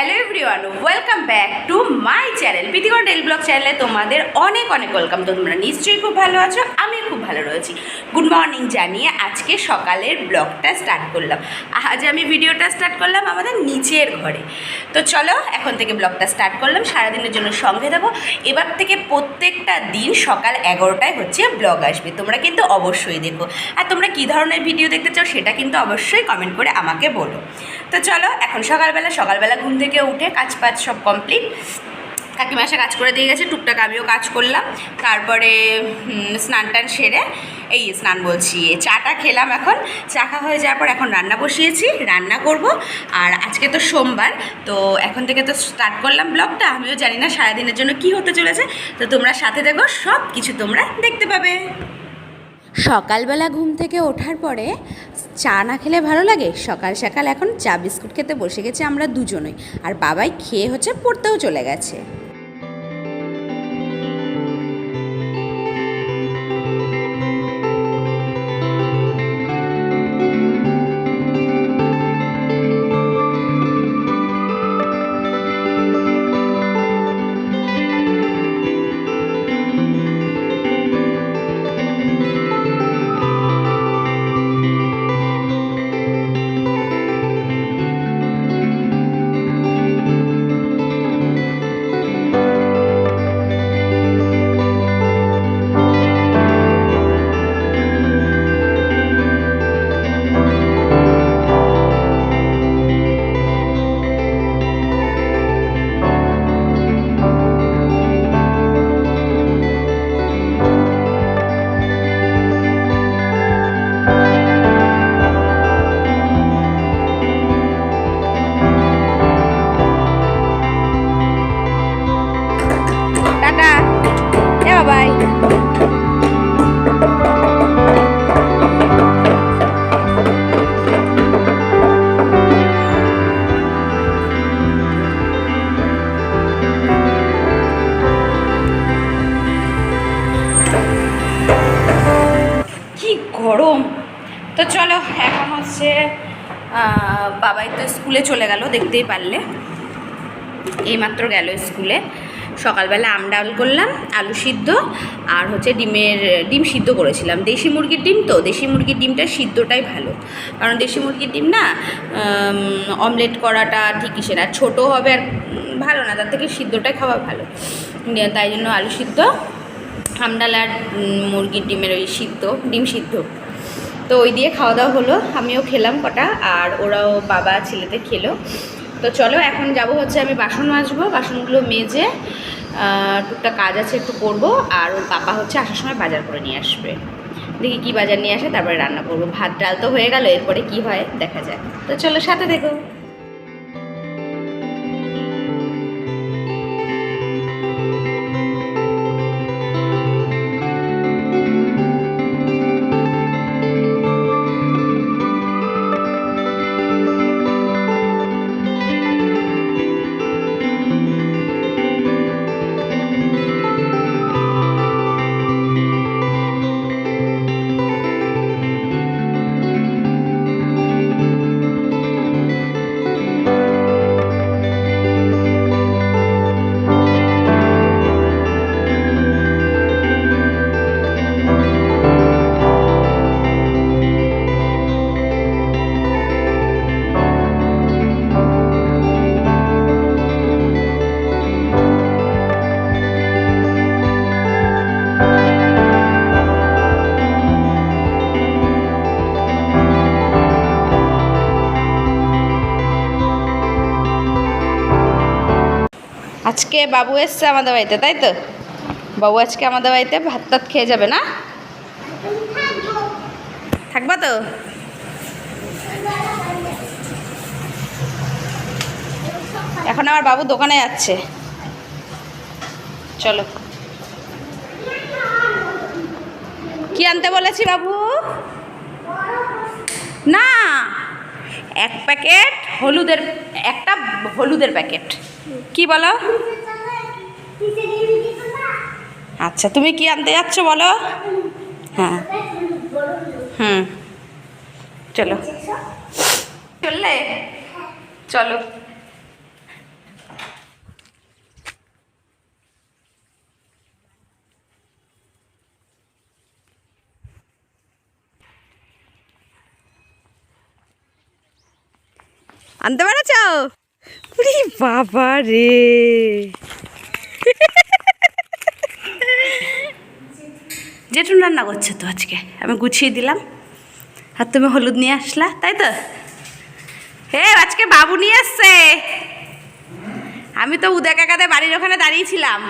hello everyone welcome back to my channel প্রীতিকর ডেল blog চ্যানেলে তোমাদের অনেক অনেক ওয়েলকাম তো তোমরা নিশ্চয়ই খুব ভালো আছো আমি খুব ভালো রয়েছি। গুড মর্নিং জানিয়ে আজকে সকালের ব্লগটা স্টার্ট করলাম। আজ আমি ভিডিওটা স্টার্ট করলাম আমাদের নিচের ঘরে। তো চলো, এখন থেকে ব্লগটা স্টার্ট করলাম, সারাদিনের জন্য সঙ্গে দেবো এবার থেকে প্রত্যেকটা দিন সকাল এগারোটায় হচ্ছে ব্লগ আসবে, তোমরা কিন্তু অবশ্যই দেখো। আর তোমরা কী ধরনের ভিডিও দেখতে চাও সেটা কিন্তু অবশ্যই কমেন্ট করে আমাকে বলো। তো চলো, এখন সকালবেলা সকালবেলা ঘুম থেকে উঠে কাজ পাজ সব কমপ্লিট কাকিমা এসে কাজ করে দিয়ে গেছে, টুকটাক আমিও কাজ করলাম। তারপরে স্নান টান সেরে, এই স্নান বলছি, চাটা খেলাম এখন। চা খাওয়া হয়ে যাওয়ার পর এখন রান্না বসিয়েছি, রান্না করব। আর আজকে তো সোমবার, তো এখন থেকে তো স্টার্ট করলাম ব্লগটা আমিও জানি না সারাদিনের জন্য কি হতে চলেছে। তো তোমরা সাথে দেখো সব কিছু তোমরা দেখতে পাবে। সকালবেলা ঘুম থেকে ওঠার পরে চা না খেলে ভালো লাগে? সকাল সকাল এখন চা বিস্কুট খেতে বসে গেছে আমরা দুজনেই। আর বাবাই খেয়ে হচ্ছে পড়তেও চলে গেছে। গরম। তো চলো, এখন হচ্ছে বাবাই তো স্কুলে চলে গেল, দেখতেই পারলে। এইমাত্র গেল স্কুলে। সকালবেলা আম ডাল করলাম, আলু সিদ্ধ, আর হচ্ছে ডিমের, ডিম সিদ্ধ করেছিলাম। দেশি মুরগির ডিম তো, দেশি মুরগির ডিমটা সিদ্ধটাই ভালো। কারণ দেশি মুরগির ডিম না অমলেট করাটা ঠিকই আর ছোটো হবে আর ভালো না, তার থেকে সিদ্ধটাই খাওয়া ভালো। তাই জন্য আলু সিদ্ধ আমডাল আর মুরগির ডিমের ওই সিদ্ধ ডিম সিদ্ধ। তো ওই দিয়ে খাওয়া দাওয়া হলো আমিও খেলাম কটা আর ওরাও বাবা ছেলেতে খেলো। তো চলো এখন যাব হচ্ছে আমি বাসন মাজবো বাসনগুলো মেজে আহ, টুকটাক কাজ আছে একটু করব আর ওর পাপা হচ্ছে আসার সময় বাজার করে নিয়ে আসবে। দেখি কি বাজার নিয়ে আসে তারপরে রান্না করব। ভাত ডাল তো হয়ে গেল এরপরে কি হয় দেখা যায় তো চলো সাথে দেখো আজকে বাবু এসছে আমাদের বাড়িতে, তাই তো? বাবু আজকে আমাদের বাড়িতে ভাত টাত খেয়ে যাবে না? থাকবা তো? এখন আমার বাবু দোকানে যাচ্ছে। চলো। কি আনতে বলেছি বাবু? না, এক প্যাকেট হলুদের, একটা হলুদের প্যাকেট। কি বলো? আচ্ছা তুমি কি আনতে যাচ্ছ বলো? হ্যাঁ। হুম। চলো। চললে? চলো। আনতে পেরেছ? উরি বাবা রে। জেঠুন রান্না করছে তো আজকে, আমি গুছিয়ে দিলাম। আর তুমি হলুদ নিয়ে আসলা, তাই তো? হে, আজকে বাবু নিয়ে এসছে আমি তো উদয় কাকাদের বাড়ির ওখানে দাঁড়িয়েছিলাম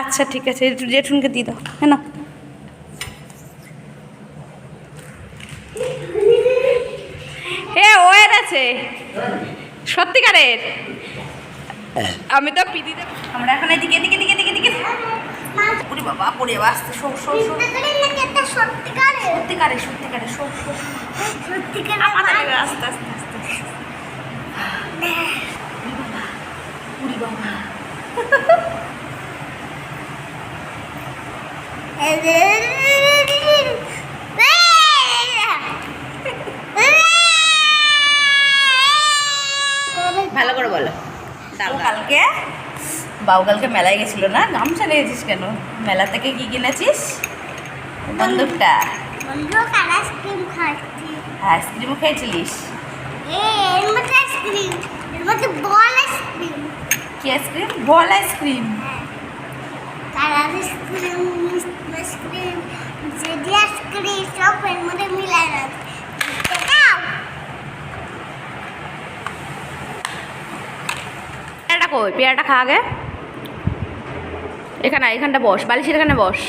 আচ্ছা ঠিক আছে, জেঠুনকে দিয়ে দাও। হ্যাঁ হে ও আছে। সত্যিকারের? আমি তো পিদিতে আমরা এখন এদিকে এদিকে এদিকে এদিকে এদিকে। ওরে বাবা পড়ে আস্তে শো শো শো সত্যিকারের সত্যিকারের শো শো আমাদের আস্তে আস্তে আস্তে। আস্তে। বাবা ভালো করে বলো কালকে বাবু কালকে মেলায় গেছিল না? গামছা নিয়েছিস কেন? মেলা থেকে কি কিনেছিস? বন্দুকটা। আইসক্রিম খেয়েছিলিস? কি আইসক্রিম? বল ice cream. Colour ice cream ice cream JD ice cream সব এর মধ্যে মিলাই আছে দাও পেয়ারাটা কই পেয়ারাটা খা আগে এখানে এখানটা বস বালিশের এখানে বস।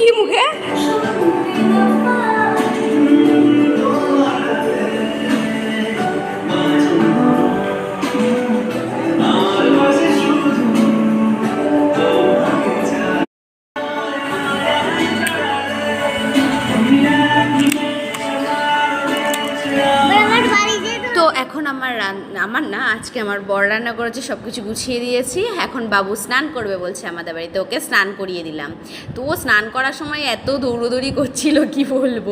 কি মুখে এখন আমার আমার না, আজকে আমার বর রান্না করেছে সব কিছু গুছিয়ে দিয়েছি। এখন বাবু স্নান করবে বলছে আমাদের বাড়িতে, ওকে স্নান করিয়ে দিলাম। তো ও স্নান করার সময় এত দৌড়োদৌড়ি করছিল, কি বলব?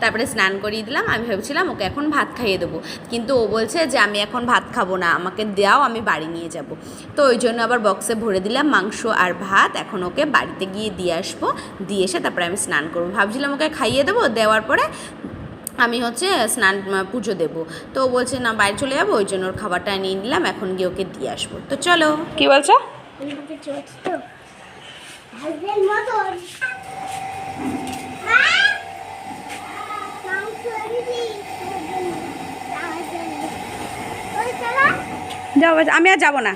তারপরে স্নান করিয়ে দিলাম, আমি ভেবেছিলাম ওকে এখন ভাত খাইয়ে দেবো। কিন্তু ও বলছে যে, আমি এখন ভাত খাব না, আমাকে দাও, আমি বাড়ি নিয়ে যাব। তো ওই জন্য আবার বক্সে ভরে দিলাম মাংস আর ভাত। এখন ওকে বাড়িতে গিয়ে দিয়ে আসব। দিয়ে এসে তারপরে আমি স্নান করব। ভাবছিলাম ওকে খাইয়ে দেবো, দেওয়ার পরে আমি হচ্ছে স্নান পুজো দেব। তো বলছে, না, বাইরে চলে যাব, ওই জন্য ওর খাবারটা নিয়ে নিলাম, এখন গিয়ে ওকে দিয়ে আসব। তো চলো। কি বলছো? আমি আর যাব না।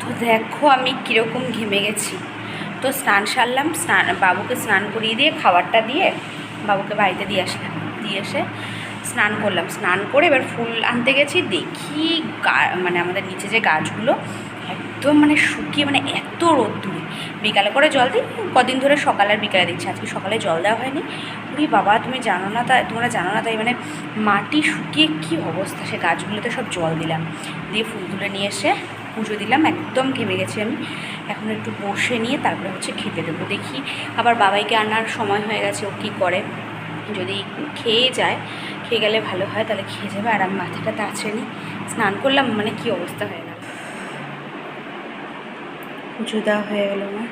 তো দেখো আমি কীরকম ঘেমে গেছি। তো স্নান সারলাম, স্নান, বাবুকে স্নান করিয়ে দিয়ে, খাবারটা দিয়ে বাবুকে বাড়িতে দিয়ে আসলাম দিয়ে এসে স্নান করলাম। স্নান করে এবার ফুল আনতে গেছি। দেখি মানে আমাদের নিচে যে গাছগুলো একদম মানে শুকিয়ে মানে এত রোদ্দুর। বিকালে করে জল দিই, কদিন ধরে সকাল আর বিকালে দিচ্ছি। আজকে সকালে জল দেওয়া হয়নি। উরি বাবা, তুমি জানো না তাই তোমরা জানো না তাই মানে মাটি শুকিয়ে কী অবস্থা? সে গাছগুলোতে সব জল দিলাম। দিয়ে ফুল তুলে নিয়ে এসে পুজো দিলাম, একদম ঘেমে গেছি আমি। এখন একটু বসে নিয়ে তারপরে হচ্ছে খেতে দেবো। দেখি আবার বাবাইকে আনার সময় হয়ে গেছে, ও কী করে? যদি খেয়ে যায়, খেয়ে গেলে ভালো হয়, তাহলে খেয়ে যাবে। আর আমি মাথাটা তাছে নিই স্নান করলাম মানে কি অবস্থা হয়ে গেল। দেওয়া হয়ে গেল না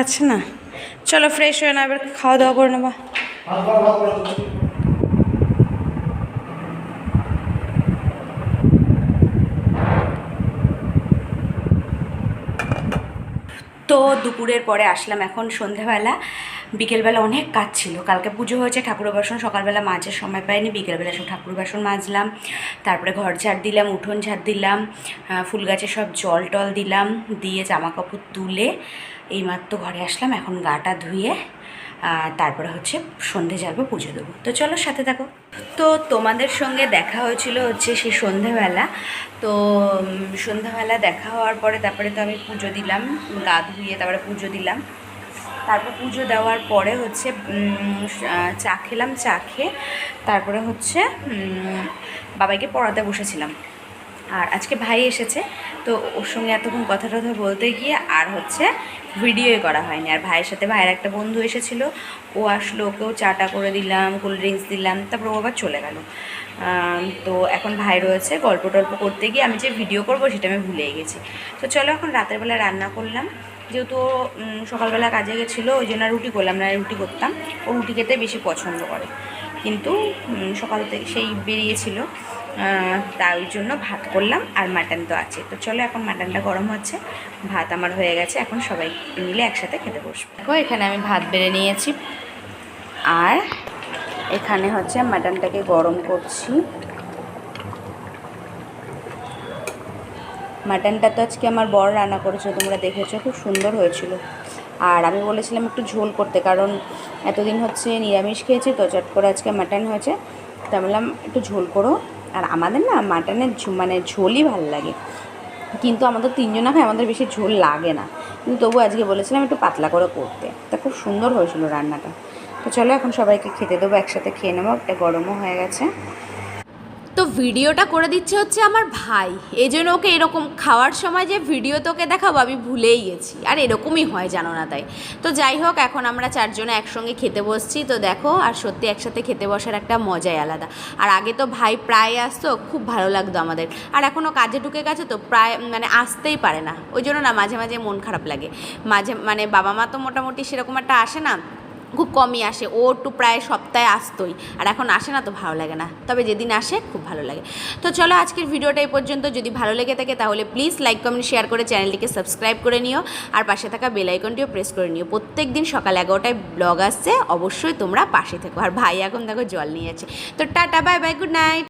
আছে না? চলো ফ্রেশ হয়ে না এবার খাওয়া দাওয়া করে নেবা। তো দুপুরের পরে আসলাম এখন সন্ধ্যাবেলা। বিকেলবেলা অনেক কাজ ছিল। কালকে পুজো হয়েছে, ঠাকুর বাসন সকালবেলা মাঝের সময় পাইনি। বিকেলবেলা সব ঠাকুর বাসন মাজলাম। তারপরে ঘর ঝাড় দিলাম, উঠোন ঝাড় দিলাম ফুল গাছে সব জল টল দিলাম, দিয়ে জামা কাপড় তুলে এইমাত্র ঘরে আসলাম, এখন গাটা ধুয়ে তারপরে হচ্ছে সন্ধে যাব, পুজো দেবো। তো চলো সাথে থাকো। তো তোমাদের সঙ্গে দেখা হয়েছিল হচ্ছে সেই সন্ধেবেলা। তো সন্ধেবেলা দেখা হওয়ার পরে তারপরে তো আমি পুজো দিলাম, গা ধুয়ে তারপরে পুজো দিলাম। তারপর পুজো দেওয়ার পরে হচ্ছে চা খেলাম, চা খেয়ে তারপরে হচ্ছে বাবাইকে পড়াতে বসেছিলাম। আর আজকে ভাই এসেছে, তো ওর সঙ্গে এতক্ষণ কথা টথা বলতে গিয়ে আর হচ্ছে ভিডিওই করা হয়নি। আর ভাইয়ের সাথে ভাইয়ের একটা বন্ধু এসেছিল, ও আসলো, ওকেও চাটা করে দিলাম কোল্ড ড্রিঙ্কস দিলাম, তারপর ও আবার চলে গেল। তো এখন ভাই রয়েছে গল্প টল্প করতে গিয়ে আমি যে ভিডিও করব সেটা আমি ভুলে গেছি। তো চলো এখন রাতের বেলা রান্না করলাম। যেহেতু সকালবেলা কাজে গেছিল, ওই জন্য রুটি করলাম না, রুটি করতাম। ও রুটি খেতে বেশি পছন্দ করে। কিন্তু সকাল থেকে সেই বেরিয়েছিল। তাই জন্য ভাত করলাম আর মাটন তো আছে। তো চলো এখন মাটনটা গরম হচ্ছে, ভাত আমার হয়ে গেছে, এখন সবাই মিলে একসাথে খেতে বসবো। দেখো, এখানে আমি ভাত বেড়ে নিয়েছি। আর এখানে হচ্ছে মাটনটাকে গরম করছি। মাটনটা তো আজকে আমার বড় রান্না করেছে, তোমরা দেখেছ, খুব সুন্দর হয়েছিল। আর আমি বলেছিলাম একটু ঝোল করতে, কারণ এতদিন হচ্ছে নিরামিষ খেয়েছি, তো চট করে আজকে মাটন হয়েছে। তা বললাম, একটু ঝোল করো। আর আমাদের না মাটনের মানে ঝোলই ভালো লাগে। কিন্তু আমাদের তিনজনা খায়, আমাদের বেশি ঝোল লাগে না। কিন্তু তবু আজকে বলেছিলাম একটু পাতলা করে করতে। তা খুব সুন্দর হয়েছিল রান্নাটা। তো চলো এখন সবাইকে খেতে দেবো, একসাথে খেয়ে নেব, একটা গরমও হয়ে গেছে। তো ভিডিওটা করে দিচ্ছে হচ্ছে আমার ভাই। এই জন্য ওকে এরকম খাওয়ার সময় যে ভিডিও তোকে দেখাবো, আমি ভুলেই গেছি। আর এরকমই হয়, জানো না তাই। তো যাই হোক, এখন আমরা চারজনে একসঙ্গে খেতে বসছি। তো দেখো, আর সত্যি একসাথে খেতে বসার একটা মজাই আলাদা। আর আগে তো ভাই প্রায় আসতো, খুব ভালো লাগতো আমাদের। আর এখনও কাজে ঢুকে গেছে তো প্রায় মানে আসতেই পারে না। ওই জন্য না মাঝে মাঝে মন খারাপ লাগে। মাঝে মানে বাবা মা তো মোটামুটি সেরকম একটা আসে না খুব কমই আসে। ও একটু প্রায় সপ্তাহে আসতোই। আর এখন আসে না তো ভালো লাগে না। তবে যেদিন আসে, খুব ভালো লাগে। তো চলো আজকের ভিডিওটা এই পর্যন্ত। যদি ভালো লেগে থাকে তাহলে প্লিজ লাইক কমেন্ট শেয়ার করে চ্যানেলটিকে সাবস্ক্রাইব করে নিও। আর পাশে থাকা বেল আইকনটিও প্রেস করে নিও। প্রত্যেক দিন সকাল এগারোটায় ব্লগ আসছে। অবশ্যই তোমরা পাশে থেকো। আর ভাই এখন দেখো জল নিয়ে আছে। তো ta-ta bye bye good night